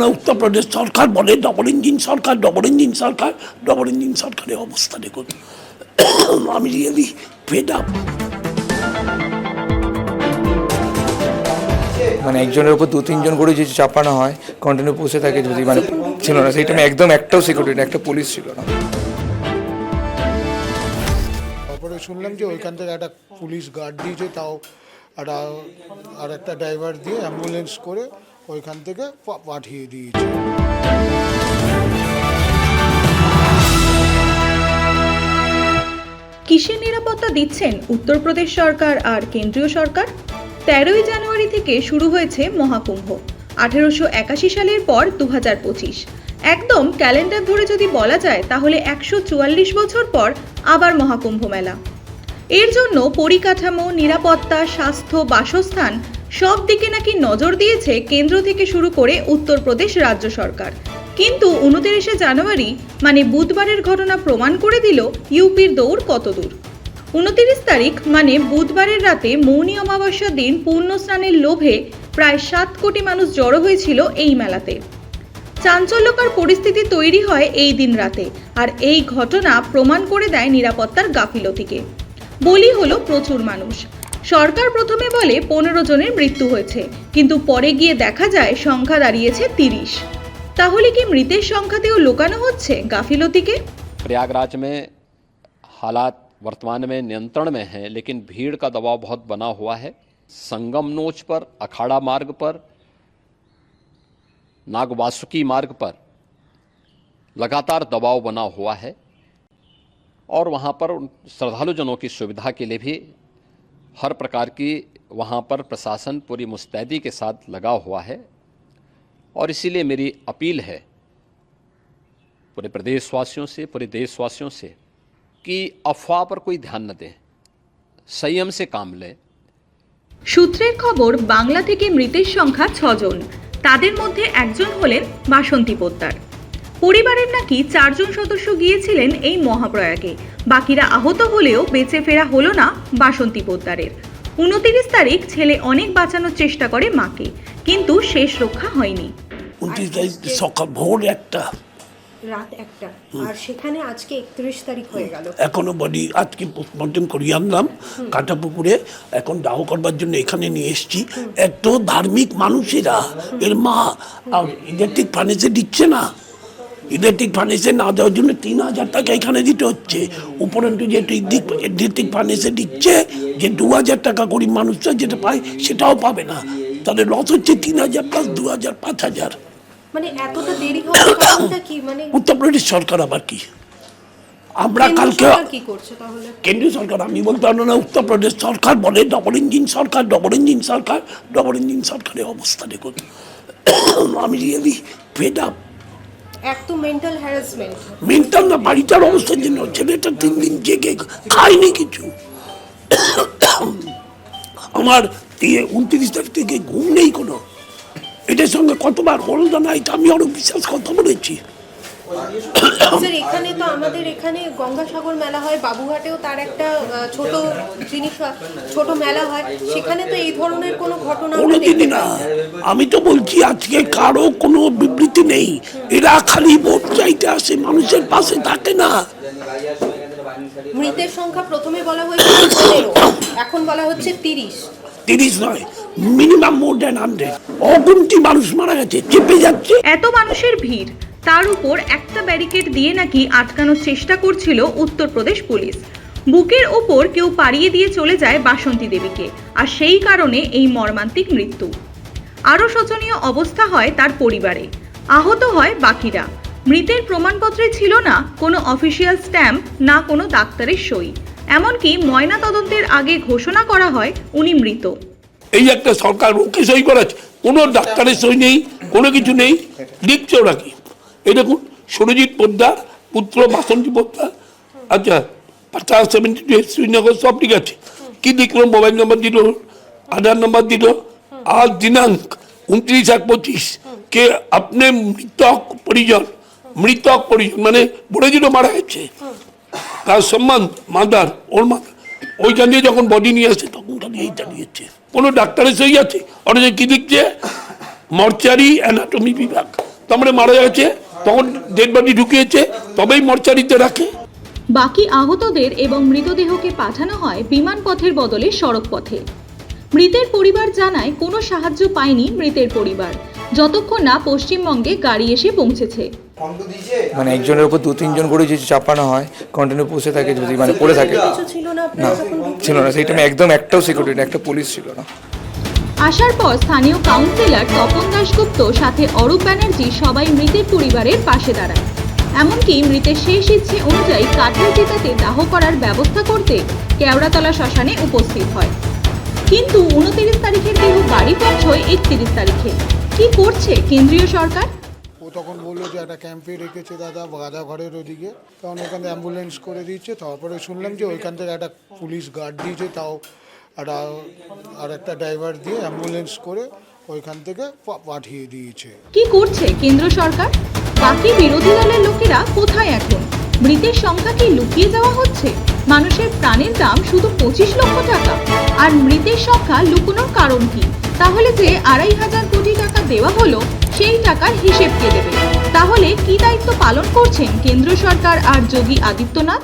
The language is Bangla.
না উত্তরপ্রদেশ সরকার বলে ডবল ইঞ্জিন সরকার ডবল ইঞ্জিন সরকার ডবল ইঞ্জিন সরকারের অবস্থা দেখুন। আমি রিয়েলি ফেড আপ মানে একজনের উপর দু তিনজন করে যদি চাপানো হয় কন্টিনিউ বসে থাকে যদি মানে ছিল না সেই টাইমে একদম একটাও সিকিউরিটি একটা পুলিশ ছিল না। তারপরে শুনলাম যে ওইখান থেকে একটা পুলিশ গার্ড দিয়েছে তাও একটা আর একটা ড্রাইভার দিয়ে অ্যাম্বুলেন্স করে ওইখান থেকে পাঠিয়ে দিয়েছে। কিসের নিরাপত্তা দিচ্ছেন উত্তরপ্রদেশ সরকার আর কেন্দ্রীয় সরকার? তেরোই জানুয়ারি থেকে শুরু হয়েছে মহাকুম্ভ। আঠেরোশো একাশি সালের পর দু হাজার পঁচিশ। একদম ক্যালেন্ডার ধরে যদি বলা যায়, তাহলে একশো চুয়াল্লিশ বছর পর আবার মহাকুম্ভ মেলা। এর জন্য পরিকাঠামো, নিরাপত্তা, স্বাস্থ্য, বাসস্থান সব দিকে নাকি নজর দিয়েছে কেন্দ্র থেকে শুরু করে উত্তরপ্রদেশ রাজ্য সরকার। কিন্তু উনতিরিশে জানুয়ারি মানে বুধবারের ঘটনা প্রমাণ করে দিল ইউপির দৌড় কত দূর উনতিরিশ তারিখ মানে বুধবারের রাতে মৌনী অমাবস্যার দিন পূর্ণ স্নানের লোভে প্রায় সাত কোটি মানুষ জড়ো হয়েছিল এই মেলাতে। চাঞ্চল্যকর পরিস্থিতি তৈরি হয় এই দিন রাতে, আর এই ঘটনা প্রমাণ করে দেয় নিরাপত্তার গাফিলতিকে। বলি হলো প্রচুর মানুষ সরকার প্রথমে বলে পনেরো জনের মৃত্যু হয়েছে কিন্তু পরে গিয়ে দেখা যায় সংখ্যা দাঁড়িয়েছে তিরিশ তাহলে কি মৃতের সংখ্যাতেও লুকানো হচ্ছে গাফিলতিকে प्रयागराज में हालात वर्तमान में नियंत्रण में हैं लेकिन भीड़ का दबाव बहुत बना हुआ है संगम नोच पर अखाड़ा मार्ग पर नागवासुकी मार्ग पर लगातार दबाव बना हुआ है और वहाँ पर उन श्रद्धालुजनों की सुविधा के लिए भी हर प्रकार की वहाँ पर प्रशासन पूरी मुस्तैदी के साथ लगा हुआ है और इसीलिए मेरी अपील है पूरे प्रदेशवासियों से पूरे देशवासियों से कि अफवाह पर कोई ध्यान न दें संयम से काम लें সূত্রের খবর বাংলা থেকে মৃতের সংখ্যা ছজন তাদের মধ্যে একজন হলেন বাসন্তী পোদ্দার পরিবারের নাকি চারজন সদস্য গিয়েছিলেন এই মহাপ্রয়াগে। বাকিরা আহত হলেও বেঁচে ফেরা হলো না বাসন্তী পোদ্দারের। উনতিরিশ তারিখ ছেলে অনেক বাঁচানোর চেষ্টা করে মাকে কিন্তু শেষ রক্ষা হয়নি। উনত্রিশ তারিখ সকাল ভোর একটা। রাত একটা। আর সেখানে আজকে একত্রিশ তারিখ হয়ে গেল। এখনও বডি আজকে পোস্টমর্টম করিয়ে আনলাম কাঁটাপুকুরে। এখন দাহ করবার জন্য এখানে নিয়ে এসেছি। এত ধার্মিক মানুষেরা এর মা আর ইলেকট্রিক ফার্নেসে দিচ্ছে না। ইলেকট্রিক ফার্নেসে না দেওয়ার জন্য তিন হাজার টাকা এখানে দিতে হচ্ছে। উপরন্তু যে ইলেকট্রিক ফার্নেসে দিচ্ছে যে দু হাজার টাকা গরিব মানুষরা যেটা পায় সেটাও পাবে না। তাহলে লস হচ্ছে তিন হাজার প্লাস দু হাজার পাঁচ হাজার। মানে মানে উত্তরপ্রদেশ সরকার আবার কি? আমরা কালকে কেন্দ্রীয় সরকার আমি বলতে পারব না উত্তরপ্রদেশ সরকার বলে ডবল ইঞ্জিন সরকার ডবল ইঞ্জিন সরকার ডবল ইঞ্জিন সরকারের অবস্থা দেখুন। আমি রিয়েলি ফেড আপ এক তো মেন্টাল হ্যারাসমেন্ট মেন্টাল না, বাড়িটার অবস্থার জন্য ছেলেটা তিন দিন জেগে খায়নি কিছু। আমার দিয়ে উনত্রিশ তারিখ থেকে ঘুম নেই কোনো। এটার সঙ্গে কতবার হলদা নাইট আমি আরও বিশ্বাস কথা বলেছি। স্যার এখানে তো আমাদের এখানে গঙ্গাসাগর মেলা হয় বাবুঘাটেও তার একটা ছোট জিনিস ছোট মেলা হয়। সেখানে তো এই ধরনের কোনো ঘটনা কোনোদিনই না। আমি তো বলছি আজকে কারও কোনো বিবৃতি নেই। এরা খালি ভোট চাইতে আসে মানুষের পাশে থাকে না। মৃতের সংখ্যা প্রথমে বলা হয়েছিল পনেরো এখন বলা হচ্ছে তিরিশ। তিরিশ নয় মিনিমাম মোর দেন হান্ড্রেড অগুন্তি মানুষ মারা গেছে চেপে যাচ্ছে। এত মানুষের ভিড় তার উপর একটা ব্যারিকেড দিয়ে নাকি আটকানোর চেষ্টা করছিল উত্তরপ্রদেশ পুলিশ। বুকের ওপর কেউ পাড়িয়ে দিয়ে চলে যায় বাসন্তী দেবীকে, আর সেই কারণে এই মর্মান্তিক মৃত্যু। আরও শোচনীয় অবস্থা হয় তার পরিবারে। আহত হয় বাকিরা। মৃতের প্রমাণপত্রে ছিল না কোনো অফিসিয়াল স্ট্যাম্প, না কোনো ডাক্তারের সই। এমনকি ময়না তদন্তের আগে ঘোষণা করা হয় উনি মৃত। এই একটা সরকার ওকে সই করাচ্ছে কোনো ডাক্তারের সই নেই, কোনো কিছু নেই। লিখছে ওরা কি? এই দেখুন, সুরজিৎ পোদ্দার, পুত্র বাসন্তী পোদ্দার আচ্ছা পাঁচটা সেভেন্টি টু শ্রীনগর, সব ঠিক আছে। কি লিখলো মোবাইল নম্বর দিল, আধার নম্বর দিল, আজ দিনাঙ্ক উনত্রিশ এক পঁচিশ। কে আপনি মৃতক পরিজন মৃতক পরিজন মানে বলে দিল মারা গেছে। তার সম্মান, মাদার, ওর মাদার। ওইটা নিয়ে যখন বডি নিয়ে আসছে তখন খালি এইটা নিয়েছে কোনো ডাক্তারের সই আছে অথচ কি লিখছে? মর্চারি অ্যানাটমি বিভাগ। তারপরে মারা গেছে তখন ডেড বডি ঢুকিয়েছে তবেই মর্চারিতে রাখে। বাকি আহতদের এবং মৃতদেহকে পাঠানো হয় বিমান পথের বদলে সড়ক পথে মৃতের পরিবার জানায় কোনো সাহায্য পায়নি মৃতের পরিবার। যতক্ষণ না পশ্চিমবঙ্গে গাড়ি এসে পৌঁছেছে। মানে একজনের উপর দু তিনজন করে যদি চাপানো হয় কন্টিনিউ পৌঁছে থাকে যদি মানে পড়ে থাকে। ছিল না? ছিল না। সেই টাইমে একদম একটাও সিকিউরিটি একটা পুলিশ ছিল না। আসার পর স্থানীয় কাউন্সিলর তপন দাশগুপ্ত সাথে অরূপ ব্যানার্জি সবাই মৃতের পরিবারের পাশে দাঁড়ায়। এমনকি মৃতের শেষ ইচ্ছে অনুযায়ী কাঠের চিতাতে দাহ করার ব্যবস্থা করতে কেওড়াতলা শ্মশানে উপস্থিত হয়। কিন্তু উনতিরিশ তারিখের দেহ বাড়ি পৌঁছয় একত্রিশ তারিখে। কি করছে কেন্দ্রীয় সরকার? ও তখন বলল যে একটা ক্যাম্পে রেখেছে দাদা গাদা ঘরের ওদিকে। তখন ওখানে অ্যাম্বুলেন্স করে দিচ্ছে, তারপরে শুনলাম যে ওইখান থেকে একটা পুলিশ গার্ড দিয়েছে, তাও একটা আর একটা ড্রাইভার দিয়ে অ্যাম্বুলেন্স করে ওইখান থেকে পাঠিয়ে দিয়েছে। কি করছে কেন্দ্র সরকার? বাকি বিরোধী দলের লোকেরা কোথায় এখন? মৃতের সংখ্যা কি লুকিয়ে যাওয়া হচ্ছে? মানুষের প্রাণের দাম শুধু পঁচিশ লক্ষ টাকা। আর মৃতের সংখ্যা লুকোনোর কারণ কি? তাহলে যে আড়াই হাজার কোটি টাকা দেওয়া হলো, সেই টাকার হিসেব কে দেবে? তাহলে কি দায়িত্ব পালন করছেন কেন্দ্র সরকার আর যোগী আদিত্যনাথ?